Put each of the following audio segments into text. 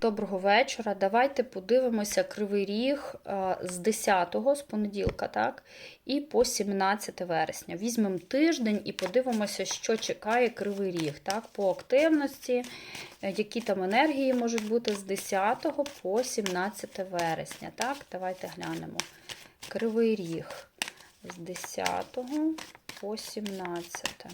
Доброго вечора. Давайте подивимося кривий ріг з 10-го, з понеділка, так, і по 17 вересня. Візьмемо тиждень і подивимося, що чекає кривий ріг, так, по активності, е, які там енергії можуть бути з 10 по 17 вересня. Так, давайте глянемо. Кривий ріг з 10 по 17.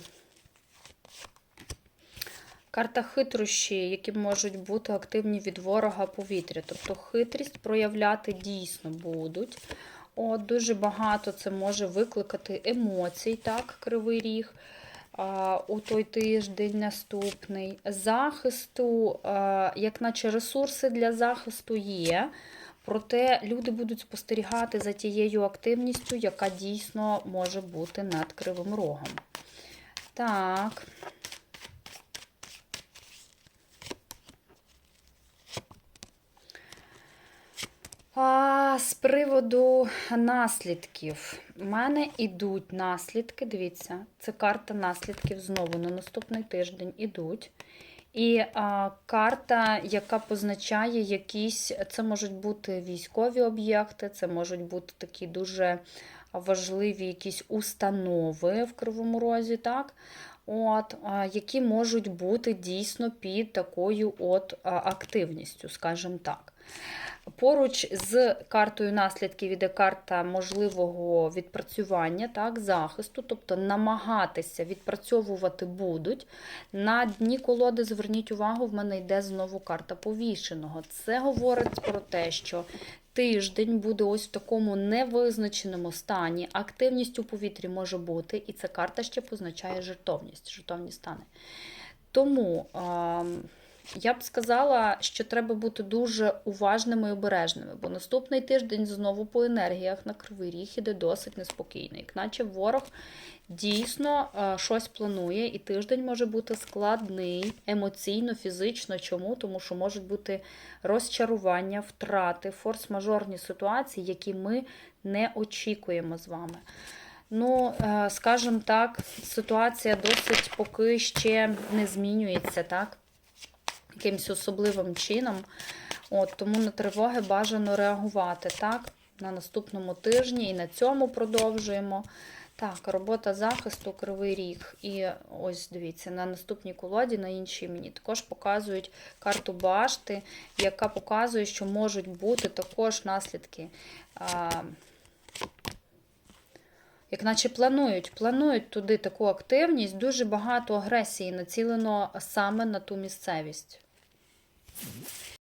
Карта хитрощі, які можуть бути активні від ворога повітря. Тобто хитрість проявляти дійсно будуть. От, Дуже багато це може викликати емоцій, так, кривий ріг а, у той тиждень наступний. Захисту, а, як наче ресурси для захисту є. Проте люди будуть спостерігати за тією активністю, яка дійсно може бути над кривим рогом. Так. А, З приводу наслідків. У мене йдуть наслідки. Дивіться, це карта наслідків знову на наступний тиждень ідуть. І а, карта, яка позначає якісь, це можуть бути військові об'єкти, це можуть бути такі дуже важливі якісь установи в Кривому Розі, так? От, які можуть бути дійсно під такою от активністю, скажімо так. Поруч з картою наслідків іде карта можливого відпрацювання, так, захисту, тобто намагатися відпрацьовувати будуть. На дні колоди, зверніть увагу, в мене йде знову карта повішеного. Це говорить про те, що тиждень буде ось в такому невизначеному стані. Активність у повітрі може бути, і ця карта ще позначає жертовність, жертовні стани. Тому. А я б сказала, що треба бути дуже уважними і обережними, бо наступний тиждень знову по енергіях на кривий ріг іде досить неспокійний. Наче ворог дійсно щось планує, і тиждень може бути складний емоційно, фізично. Чому? Тому що можуть бути розчарування, втрати, форс-мажорні ситуації, які ми не очікуємо з вами. Ну, скажімо так, ситуація досить поки ще не змінюється, так? Якимось особливим чином. От, Тому на тривоги бажано реагувати так, на наступному тижні і на цьому продовжуємо. Так, робота захисту, кривий ріг. І ось дивіться, на наступній колоді, на іншій мені також показують карту башти, яка показує, що можуть бути також наслідки. А, як наче планують, планують туди таку активність, дуже багато агресії націлено саме на ту місцевість. Mm-hmm.